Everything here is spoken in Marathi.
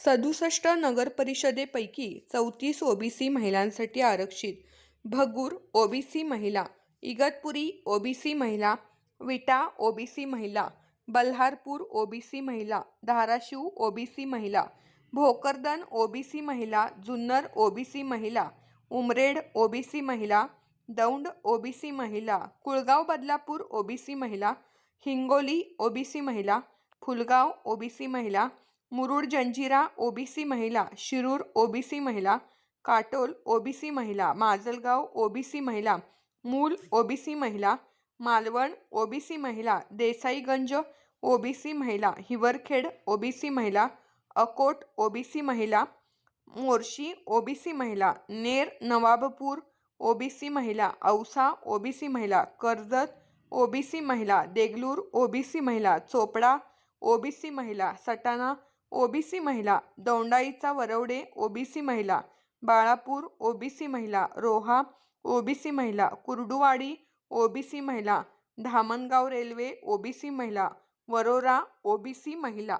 सदुसष्ट नगरपरिषदेपैकी चौतीस ओबीसी महिलांसाठी आरक्षित भगूर ओबीसी महिला इगतपुरी ओबीसी महिला विटा ओबीसी महिला बल्हारपूर ओबीसी महिला धाराशिव ओबीसी महिला भोकरदन ओबीसी महिला जुन्नर ओबीसी महिला उमरेड ओबीसी महिला दौंड ओबीसी महिला कुळगाव बदलापूर ओबीसी महिला हिंगोली ओबीसी महिला फुलगाव ओबीसी महिला मुरुड जंजिरा ओबीसी महिला शिरूर ओबीसी महिला काटोल ओबीसी महिला माजलगाव ओबीसी महिला मूल ओबीसी महिला मालवण ओबीसी महिला देसाईगंज ओबीसी महिला हिवरखेड ओबीसी महिला अकोट ओबीसी महिला मोर्शी ओबीसी महिला नेर नवाबपूर ओबीसी महिला औसा ओबीसी महिला कर्जत ओबीसी महिला देगलूर ओबीसी महिला चोपडा ओबीसी महिला सटाणा ओबीसी महिला दोंडाईचा वरवडे ओबीसी महिला बाळापूर ओबीसी महिला रोहा ओबीसी महिला कुर्डुवाडी ओबीसी महिला धामणगाव रेल्वे ओबीसी महिला वरोरा ओबीसी महिला.